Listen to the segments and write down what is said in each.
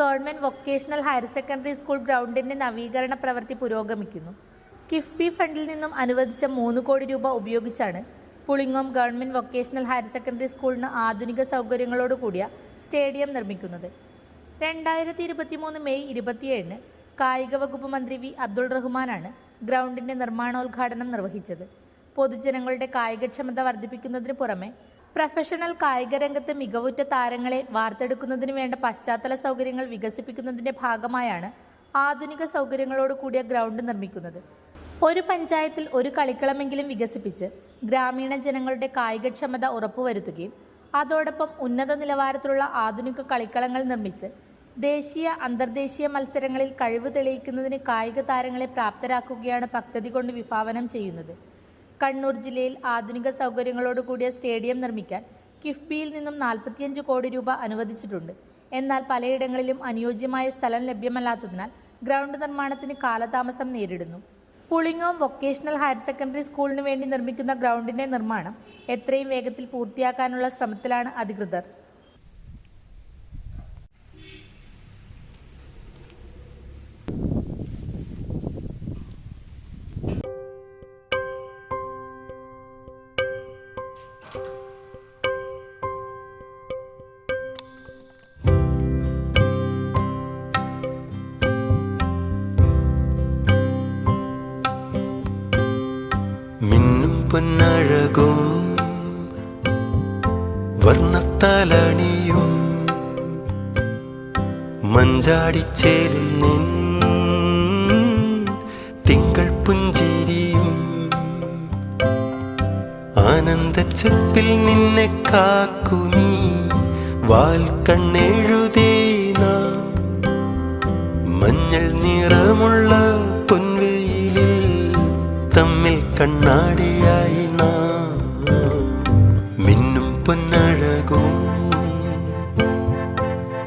Government vocational higher secondary school ഗ്രൗണ്ടിന്റെ നവീകരണ പ്രവൃത്തി പുരോഗമിക്കുന്നു. കിഫ്ബി ഫണ്ടിൽ നിന്നും അനുവദിച്ച മൂന്ന് കോടി രൂപ ഉപയോഗിച്ചാണ് Pulingome government vocational higher secondary സ്കൂളിന് ആധുനിക സൗകര്യങ്ങളോട് കൂടിയ സ്റ്റേഡിയം നിർമ്മിക്കുന്നത്. രണ്ടായിരത്തി ഇരുപത്തി മൂന്ന് മെയ് ഇരുപത്തിയേഴിന് കായിക വകുപ്പ് മന്ത്രി വി. അബ്ദുൾ റഹ്മാനാണ് ഗ്രൗണ്ടിന്റെ നിർമ്മാണോദ്ഘാടനം നിർവഹിച്ചത്. പൊതുജനങ്ങളുടെ കായികക്ഷമത വർദ്ധിപ്പിക്കുന്നതിന് പുറമെ പ്രൊഫഷണൽ കായിക രംഗത്ത് മികവുറ്റ താരങ്ങളെ വാർത്തെടുക്കുന്നതിന് വേണ്ട പശ്ചാത്തല സൗകര്യങ്ങൾ വികസിപ്പിക്കുന്നതിന്റെ ഭാഗമായാണ് ആധുനിക സൗകര്യങ്ങളോട് കൂടിയ ഗ്രൗണ്ട് നിർമ്മിക്കുന്നത്. ഒരു പഞ്ചായത്തിൽ ഒരു കളിക്കളമെങ്കിലും വികസിപ്പിച്ച് ഗ്രാമീണ ജനങ്ങളുടെ കായികക്ഷമത ഉറപ്പുവരുത്തുകയും അതോടൊപ്പം ഉന്നത നിലവാരത്തിലുള്ള ആധുനിക കളിക്കളങ്ങൾ നിർമ്മിച്ച് ദേശീയ അന്തർദേശീയ മത്സരങ്ങളിൽ കഴിവ് തെളിയിക്കുന്നതിന് കായിക താരങ്ങളെ പ്രാപ്തരാക്കുകയാണ് പദ്ധതി കൊണ്ട് വിഭാവനം ചെയ്യുന്നത്. കണ്ണൂർ ജില്ലയിൽ ആധുനിക സൗകര്യങ്ങളോട് കൂടിയ സ്റ്റേഡിയം നിർമ്മിക്കാൻ കിഫ്ബിയിൽ നിന്നും നാൽപ്പത്തിയഞ്ച് കോടി രൂപ അനുവദിച്ചിട്ടുണ്ട്. എന്നാൽ പലയിടങ്ങളിലും അനുയോജ്യമായ സ്ഥലം ലഭ്യമല്ലാത്തതിനാൽ ഗ്രൗണ്ട് നിർമ്മാണത്തിന് കാലതാമസം നേരിടുന്നു. പുളിങ്ങോം വൊക്കേഷണൽ ഹയർ സെക്കൻഡറി സ്കൂളിന് വേണ്ടി നിർമ്മിക്കുന്ന ഗ്രൗണ്ടിന്റെ നിർമ്മാണം എത്രയും വേഗത്തിൽ പൂർത്തിയാക്കാനുള്ള ശ്രമത്തിലാണ് അധികൃതർ. പൊന്നഴകും വർണത്തലണിയും മഞ്ചാടിച്ചേരും തിങ്കൾ പുഞ്ചിരിയും. ആനന്ദച്ചപ്പിൽ നിന്നെ കാക്കുനി നാം മഞ്ഞൾ നിറമുള്ള പൊൻവെയിലിൽ തമ്മിൽ കണ്ണാടിയായി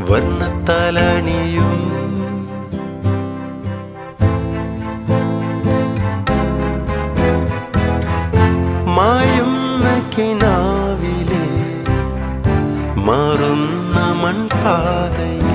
വർണത്താലണിയും. മായുന്ന കിനാവിലെ മാറുന്ന മൺപാതയിൽ